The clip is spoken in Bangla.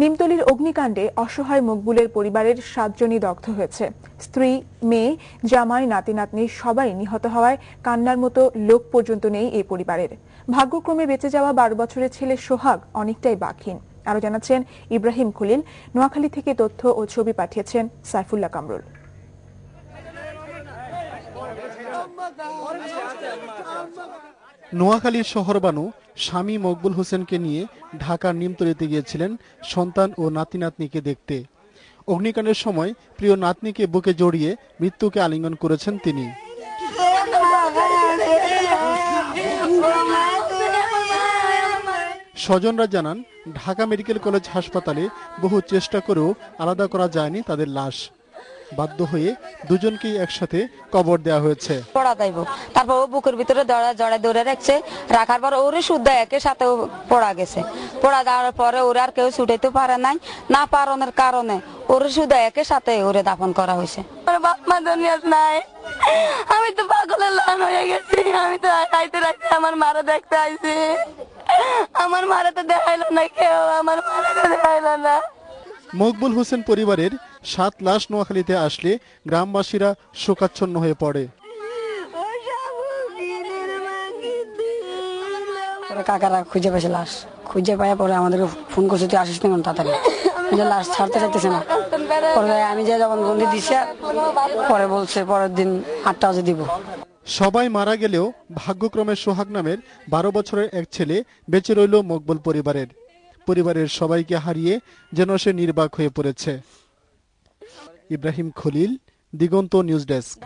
নিমতলির অগ্নিকাণ্ডে অসহায় মকবুলের পরিবারের সাতজনই দগ্ধ হয়েছে। স্ত্রী, মেয়ে, জামাই, নাতি, নাতনি সবাই নিহত হওয়ায় কান্নার মতো লোক পর্যন্ত নেই এই পরিবারের। ভাগ্যক্রমে বেঁচে যাওয়া বারো বছরের ছেলে সোহাগ অনেকটাই বাকহীন আরও জানাচ্ছেন ইব্রাহিম খলিল, নোয়াখালী থেকে তথ্য ও ছবি পাঠিয়েছেন সাইফুল্লাহ কামরুল। নোয়াখালীর শহরবানু স্বামী মকবুল হোসেনকে নিয়ে ঢাকার নিমতলিতে গিয়েছিলেন সন্তান ও নাতি নাতনিকে দেখতে। অগ্নিকাণ্ডের সময় প্রিয় নাতনিকে বুকে জড়িয়ে মৃত্যুকে আলিঙ্গন করেছেন তিনি। স্বজনরা জানান, ঢাকা মেডিকেল কলেজ হাসপাতালে বহু চেষ্টা করেও আলাদা করা যায়নি তাদের লাশ। বাধ্য হয়ে দুজনকেই একসাথে কবর দেওয়া হয়েছে। পড়া যাইব। তারপর ও বুকের ভিতরে দড়া জড়াই ধরে রাখছে। রাখার পর ওরে শুদ্ধ একের সাথে পড়া গেছে। পড়া যাওয়ার পরে ওরে আর কেউ ছুটাইতে পারে নাই না পারনের কারণে। ওরে শুদ্ধ একের সাথে ওরে দাফন করা হয়েছে। বাপ মা দুনিয়াত নাই। আমি তো পাগলের লান হয়ে গেছি। আমি তো খাইতে রাখতে আমার মারা দেখতে আইছি। আমার মারা তো দেখাইলো না কেউ আমার মারা তো দেখাইলো না। মকবুল হোসেন পরিবারের সাত লাশ নোয়াখালীতে আসলে গ্রামবাসীরা শোকাচ্ছন্ন হয়ে পড়ে। কাকারা খুঁজে পেয়েছে লাশ। খুঁজে পাওয়ার পরে আমাদেরকে ফোন করছে তুই আসিস না তাড়াতাড়ি? যে লাশ ছাড়তে চাইতেছে না। পরে আমি যে যখন গন্ডি দিছে পরে বলছে পরের দিন আটটা বাজে দিব। সবাই মারা গেলেও ভাগ্যক্রমে সোহাগ নামের বারো বছরের এক ছেলে বেঁচে রইল মকবুল পরিবারের। পরিবারের সবাইকে হারিয়ে যেন সে নির্বাক হয়ে পড়েছে। Ibrahim Khalil Diganta news desk.